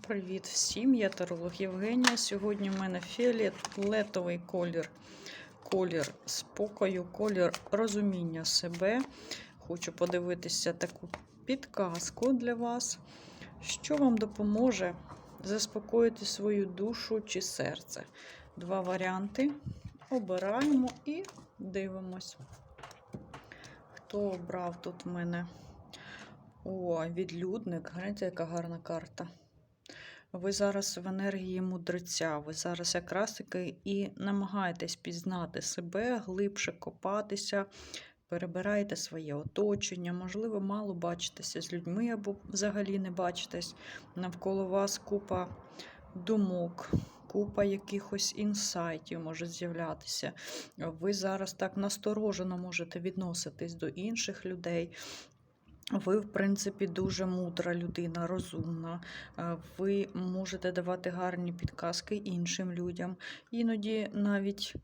Привіт всім, я таролог Євгенія. Сьогодні в мене фіолетовий колір, колір спокою, колір розуміння себе. Хочу подивитися таку підказку для вас, що вам допоможе заспокоїти свою душу чи серце. Два варіанти. Обираємо і дивимось. Хто обрав тут в мене? О, відлюдник. Гляньте, яка гарна карта. Ви зараз в енергії мудреця, ви зараз якраз таки і намагаєтесь пізнати себе, глибше копатися, перебираєте своє оточення, можливо, мало бачитеся з людьми або взагалі не бачитесь. Навколо вас купа думок, купа якихось інсайтів може з'являтися. Ви зараз так насторожено можете відноситись до інших людей. Ви, в принципі, дуже мудра людина, розумна. Е, Ви можете давати гарні підказки іншим людям. Іноді, навіть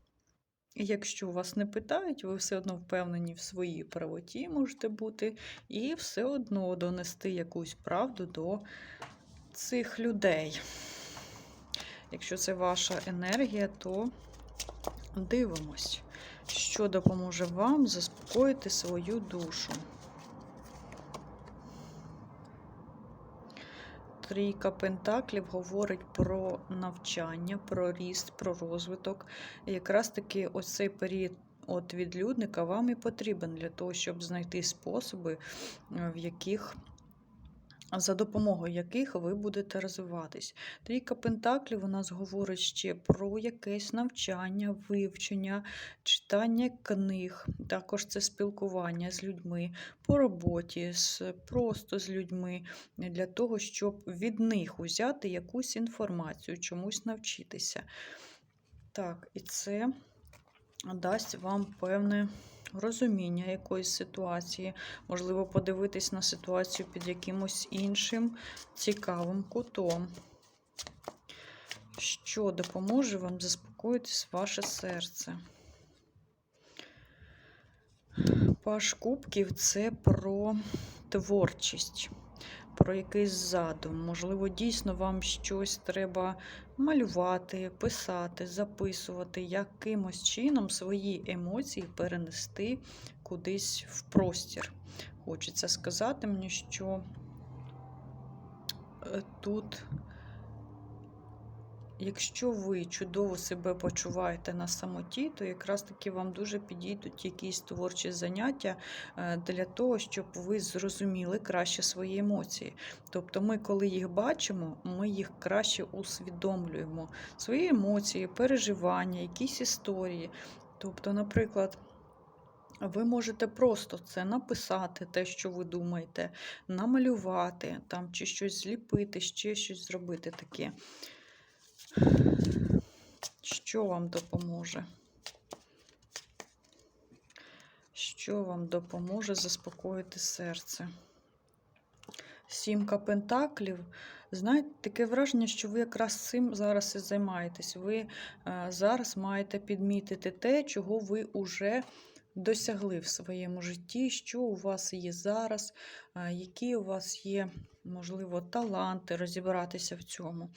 якщо вас не питають, ви все одно впевнені в своїй правоті можете бути, і все одно донести якусь правду до цих людей. Якщо це ваша енергія, то дивимось, що допоможе вам заспокоїти свою душу. Трійка Пентаклів говорить про навчання, про ріст, про розвиток. І якраз таки ось цей період от відлюдника вам і потрібен для того, щоб знайти способи, в яких за допомогою яких ви будете розвиватись. Трійка Пентаклів у нас говорить ще про якесь навчання, вивчення, читання книг, також це спілкування з людьми по роботі, з, просто з людьми, для того, щоб від них узяти якусь інформацію, чомусь навчитися. Так, і це дасть вам певне розуміння якоїсь ситуації, можливо, подивитись на ситуацію під якимось іншим цікавим кутом, що допоможе вам заспокоїтись ваше серце. Паш Кубків це про творчість, про якийсь задум. Можливо, дійсно вам щось треба малювати, писати, записувати, якимось чином свої емоції перенести кудись в простір. Хочеться сказати мені, що е, тут. Якщо ви чудово себе почуваєте на самоті, то якраз таки вам дуже підійдуть якісь творчі заняття е, для того, щоб ви зрозуміли краще свої емоції. Тобто, ми, коли їх бачимо, ми їх краще усвідомлюємо. Свої емоції, переживання, якісь історії. Тобто, наприклад. Ви можете просто це написати, те, що ви думаєте, намалювати, там, чи щось зліпити, ще щось зробити таке. Що вам допоможе? Що вам допоможе заспокоїти серце? Сімка пентаклів. Знаєте, таке враження, що ви якраз цим зараз і займаєтесь. Ви е, зараз маєте підмітити те, чого ви вже досягли в своєму житті, що у вас є зараз, які у вас є, можливо, таланти розібратися в цьому.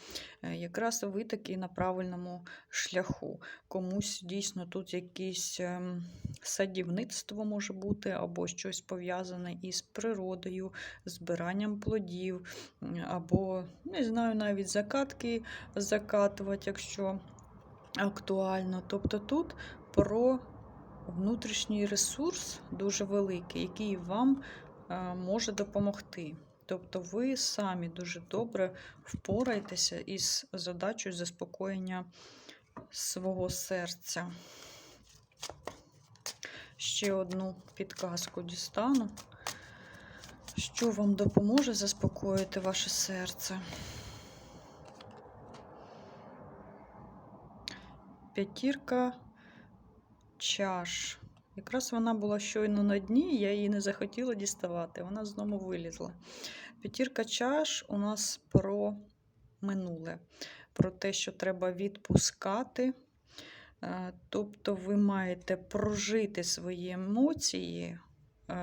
Е, якраз ви такі на правильному шляху. Комусь дійсно тут якесь ем, садівництво може бути, або щось пов'язане із природою, збиранням плодів, або, не знаю, навіть закатки закатувати, якщо актуально. Тобто тут про внутрішній ресурс дуже великий, який вам е, може допомогти. Тобто ви самі дуже добре впораєтеся із задачею заспокоєння свого серця. Ще одну підказку дістану, що вам допоможе заспокоїти ваше серце. П'ятірка чаш. Якраз вона була щойно на дні, я її не захотіла діставати, вона знову вилізла. П'ятірка чаш у нас про минуле, про те, що треба відпускати. Е, тобто ви маєте прожити свої емоції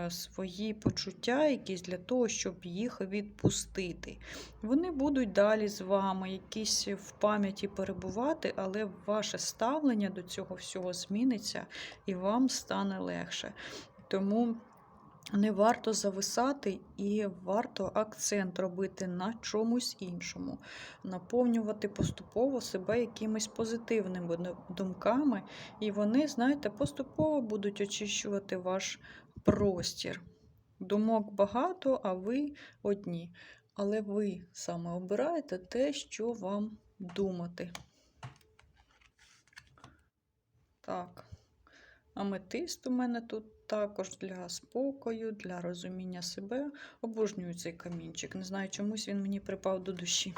свої почуття, якісь для того, щоб їх відпустити. Вони будуть далі з вами, якісь в пам'яті перебувати, але ваше ставлення до цього всього зміниться і вам стане легше. Тому не варто зависати і варто акцент робити на чомусь іншому, наповнювати поступово себе якимись позитивними думками, і вони, знаєте, поступово будуть очищувати ваш простір. Думок багато, а ви одні. Але ви саме обираєте те, що вам думати. Так. Аметист у мене тут також для спокою, для розуміння себе. Обожнюю цей камінчик. Не знаю, чомусь він мені припав до душі.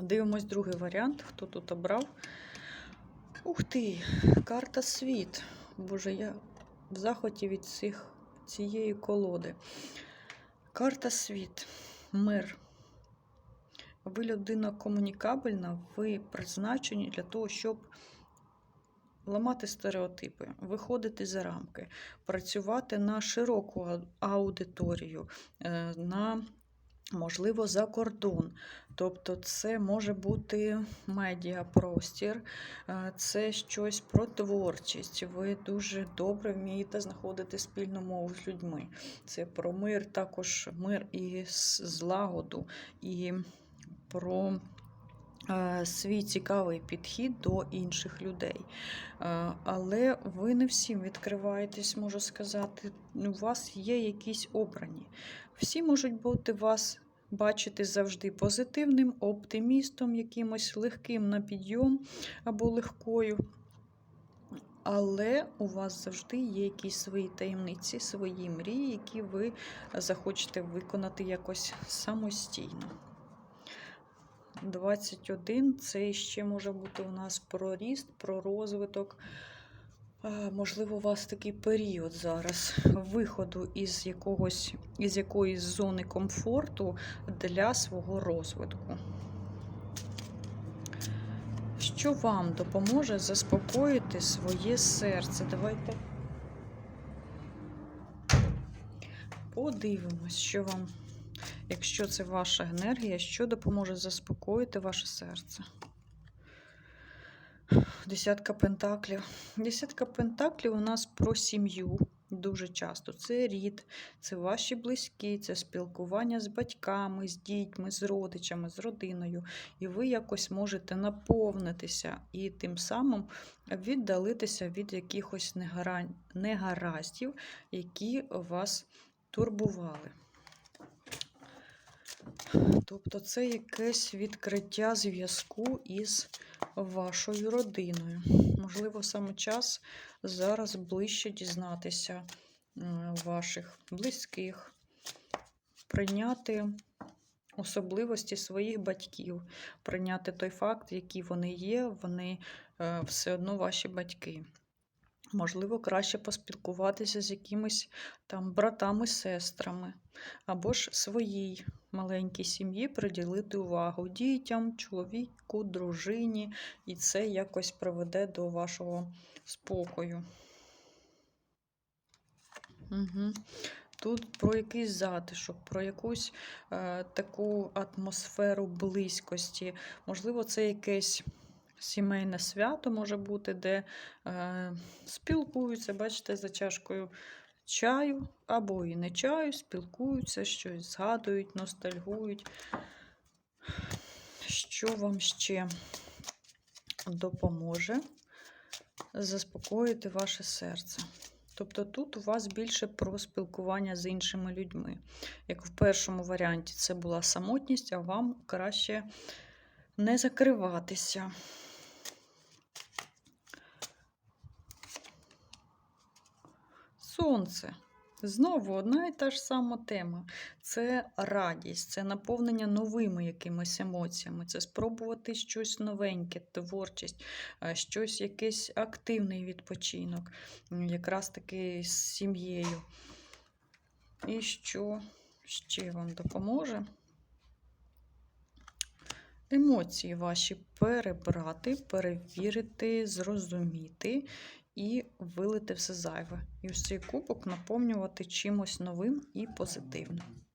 Дивимось другий варіант, хто тут обрав. Ух ти, карта світ. Боже, я в захваті від цих, цієї колоди. Карта світ, мир. Ви людина комунікабельна, ви призначені для того, щоб ламати стереотипи, виходити за рамки, працювати на широку аудиторію, е, на, можливо, за кордон. Тобто, це може бути медіапростір, е, це щось про творчість. Ви дуже добре вмієте знаходити спільну мову з людьми. Це про мир, також мир і злагоду, і про свій цікавий підхід до інших людей. Е, Але ви не всім відкриваєтесь, можу сказати. У вас є якісь обрані. Всі можуть бути вас бачити завжди позитивним, оптимістом, якимось легким на підйом або легкою. Але у вас завжди є якісь свої таємниці, свої мрії, які ви захочете виконати якось самостійно. 21 це ще може бути у нас про ріст, про розвиток. Можливо, у вас такий період зараз виходу із якогось із якоїсь зони комфорту для свого розвитку. Що вам допоможе заспокоїти своє серце? Давайте подивимось, що вам, якщо це ваша енергія, що допоможе заспокоїти ваше серце. Десятка пентаклів. Десятка пентаклів у нас про сім'ю дуже часто. Це рід, це ваші близькі, це спілкування з батьками, з дітьми, з родичами, з родиною. І ви якось можете наповнитися і тим самим віддалитися від якихось негараздів, які вас турбували. Тобто це якесь відкриття зв'язку із вашою родиною. Можливо, саме час зараз ближче дізнатися ваших близьких, прийняти особливості своїх батьків, прийняти той факт, які вони є, вони е, все одно ваші батьки. Можливо, краще поспілкуватися з якимись там братами, сестрами, або ж своїй маленькій сім'ї приділити увагу дітям, чоловіку, дружині, і це якось приведе до вашого спокою. Угу. Тут про якийсь затишок, про якусь е, таку атмосферу близькості. Можливо, це якесь сімейне свято може бути, де е, спілкуються, бачите, за чашкою чаю або і не чаю, спілкуються, щось згадують, ностальгують. Що вам ще допоможе заспокоїти ваше серце? Тобто тут у вас більше про спілкування з іншими людьми. Як в першому варіанті це була самотність, а вам краще не закриватися. Сонце. Знову одна і та ж сама тема. Це радість, це наповнення новими якимись емоціями, це спробувати щось новеньке, творчість, е, щось, якийсь активний відпочинок, якраз таки з сім'єю. І що ще вам допоможе? Емоції ваші перебрати, перевірити, зрозуміти і вилити все зайве. І ось цей кубок наповнювати чимось новим і позитивним.